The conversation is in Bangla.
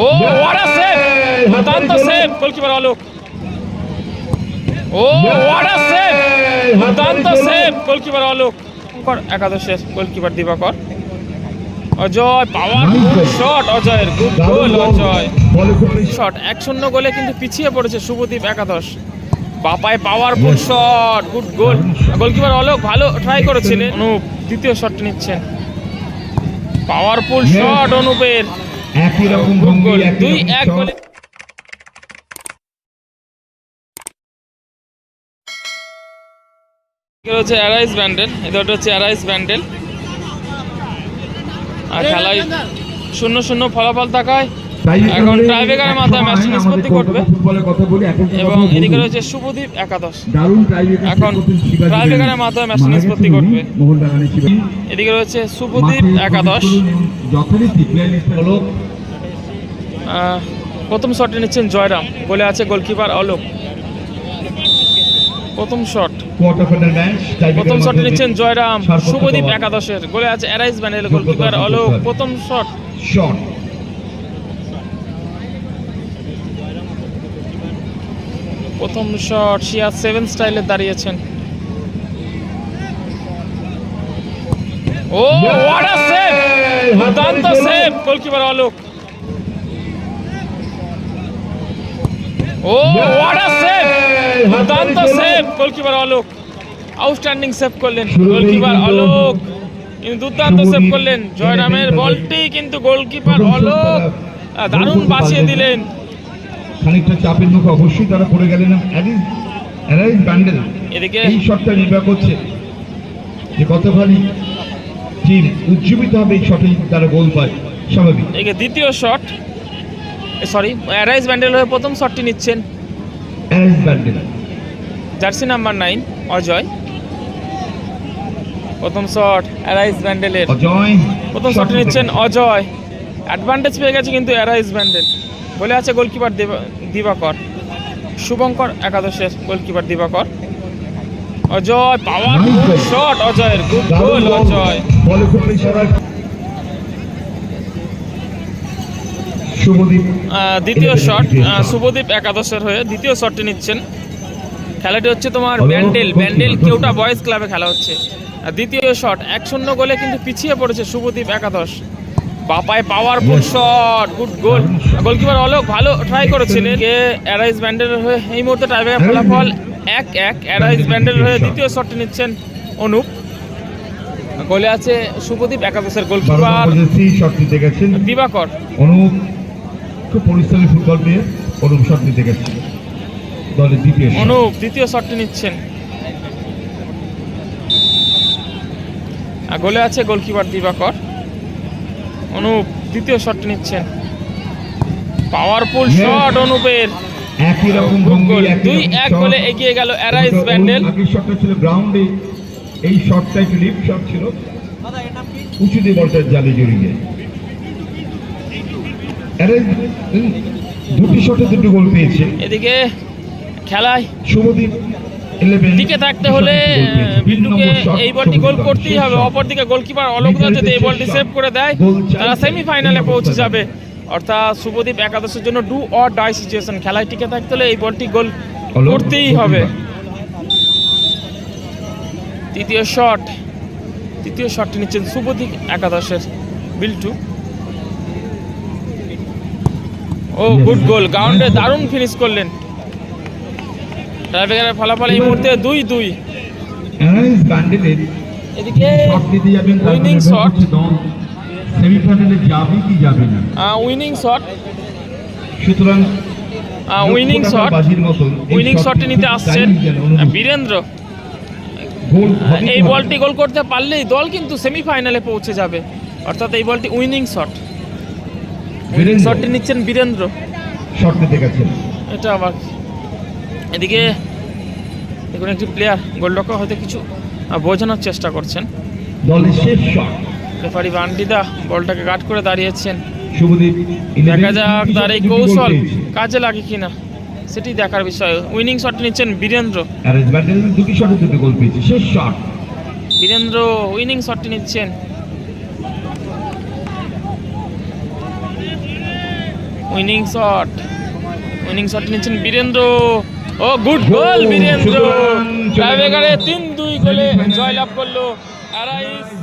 O what a save! দুর্দান্ত save goalkeeper Alok oh what a save! দুর্দান্ত সেভ গোলকিপার কর একাদশের goalkeeper Dibakar Ajay power shot অজয়ের good goal Ajay. Shot এক শূন্য গোলে কিন্তু পিছিয়ে পড়েছে শুভদীপ একাদশ। বাপায় powerful shot good goal goalkeeper Alok ভালো ট্রাই করেছিলেন। অনুপ দ্বিতীয় শটটি নিচ্ছেন। পাওয়ারফুল শট অনুপের। একই রকম ভঙ্গি দুই এক গোলে এটা হচ্ছে অ্যারাইস ব্যান্ডেল এটা হচ্ছে অ্যারাইস ব্যান্ডেল আর খেলায় শূন্য শূন্য ফলাফল থাকায় এখন টাইব্রেকারের ম্যাচ নিষ্পত্তি করবে। এবং এদিকে রয়েছে শুভদীপ একাদশ। এখন রেড্ডি। মাধ্যমে ম্যাচ নিষ্পত্তি করবে। এদিকে রয়েছে শুভদীপ একাদশ। প্রথম শটে নিচ্ছেন জয়রাম। বলে আছে গোলকিপার অলোক। প্রথম শট প্রথম শটে নিচ্ছেন জয়রাম। শুভদীপ একাদশের। গোলে আছে অ্যারাইজ ব্যান্ডেল যোগ্যতা গোলকিপার অলোক। প্রথম শট shot। প্রথম শট সিয়াজ সেভেন স্টাইলে দাঁড়িয়েছেন। ও হোয়াট আ সেভ দুর্দান্ত save goalkeeper Alok oh what save দুর্দান্ত save goalkeeper Alok outstanding save করলেন গোলকিপার অলোক কিন্তু দুর্দান্ত সেভ করলেন জয়রামের বলটি কিন্তু গোলকিপার অলোক দারুণ বাঁচিয়ে দিলেন। খানিকটা চাপের মুখে অবশ্যই তারা পড়ে গেলেন অ্যারাইজ ব্যান্ডেল এই শটটা নির্ভর করছে। যে কতখানি টিম উজ্জীবিত হবে এই শটে তারা গোল পায় স্বাভাবিক। দ্বিতীয় শট। সরি অ্যারাইজ ব্যান্ডেল হয়ে প্রথম শটটি নিচ্ছেন। Arise Bandel. Jersey number nine Ajay. প্রথম শট অ্যারাইজ ব্যান্ডেলের। অজয় প্রথম শটটি নিচ্ছেন অজয়। অ্যাডভান্টেজ পেয়ে গেছে কিন্তু অ্যারাইজ ব্যান্ডেল। বলে আছে গোলকিপার দেবা- দিবাকর। শুভঙ্কর একাদশের goalkeeper Dibakar. Ajay power shot অজয়ের good goal Ajay. দ্বিতীয় শট শুভদীপ একাদশের হয়ে দ্বিতীয় শটটি নিচ্ছেন। খেলাটি হচ্ছে তোমার ব্যান্ডেল। ব্যান্ডেল কেউটা বয়েজ ক্লাবে খেলা হচ্ছে। দ্বিতীয় শট এক শূন্য গোলে কিন্তু পিছিয়ে পড়েছে শুভদীপ একাদশ। বাপায় powerful Yes. Shot good goal goalkeeper Alok ভালো ট্রাই করেছিলেন। কে অ্যারাইজ ব্যান্ডেলের হয়ে এই মুহূর্তে টাইব্রেকার ফলাফল এক এক। অ্যারাইজ ব্যান্ডেলের হয়ে দ্বিতীয় শটটি নিচ্ছেন অনুপ। গোলে আছে শুভদীপ একাদশের গোলকিপার নম্বর জার্সি শট নিতে দিবাকর। অনুপ খুব পরিশ্রমী ফুটবল প্লেয়ার অনুপ শট নিতে গেছেন। দলের দ্বিতীয় অনুপ দ্বিতীয় শটটি নিচ্ছেন। আর গোলে আছে গোলকিপার দিবাকর। অনুপ দ্বিতীয় শটটি নিচ্ছেন। পাওয়ারফুল. শট অনুপের। একই রকম ভঙ্গি দুই এক। গোলে এগিয়ে গেল অ্যারাইজ ব্যান্ডেল আগের শটটা ছিল গ্রাউন্ডে এই শটটা একটু লিপ শট ছিল। উঁচুতে বলটা জালে জড়িয়ে। অ্যারেঞ্জ দুটি শটে দুটো গোল পেয়েছে। এদিকে খেলায়। শুভদীপ 11 টিকে থাকতে হলে বিল্টুকে এই বলটি গোল করতেই হবে। অপরদিকে গোলকিপার অলোকদা যদি এই বলটি সেভ করে দেয় তারা সেমিফাইনালে পৌঁছে যাবে। অর্থাৎ শুভদীপ একাদশের জন্য ডু অর ডাই সিচুয়েশন খেলায় টিকে থাকতে হলে এই বলটি গোল করতেই হবে। তৃতীয় শট তৃতীয় শটটি নিচ্ছেন শুভদীপ একাদশের বিল্টু। ও গুড গোল গ্রাউন্ডে দারুণ ফিনিশ করলেন। টাইব্রেকারের ফলাফল এই মুহূর্তে দুই দুই। এদিকে শট নিতে যাবেন তার উইনিং শট সেমিফাইনালে যাবে কি যাবে না? উইনিং শট সুতরাং উইনিং শট টাকার বাজির মতন এই উইনিং শটটি নিতে আসছেন। বীরেন্দ্র। এই বলটি গোল করতে পারলেই দল কিন্তু সেমিফাইনালে পৌঁছে যাবে। অর্থাৎ এই বলটি উইনিং শট বীরেন্দ্র। শটটি নিচ্ছেন বীরেন্দ্র। এটা আবার। এদিকে দেখুন একটি প্লেয়ার গোলরক্ষক হয়তো কিছু বোঝানোর চেষ্টা করছেন। রেফারি বান্ডিদা বলটাকে গার্ড করে দাঁড়িয়েছেন। দেখা যাক তার এই কৌশল কাজে লাগে কিনা সেটি দেখার বিষয়। উইনিং শট নিচ্ছেন বীরেন্দ্র। বীরেন্দ্র উইনিং শটটি নিচ্ছেন। উইনিং শট উইনিং শট নিচ্ছেন Virender. Oh good goal Birendra. টাইব্রেকারে তিন দুই গোলে জয়লাভ করল ব্যান্ডেল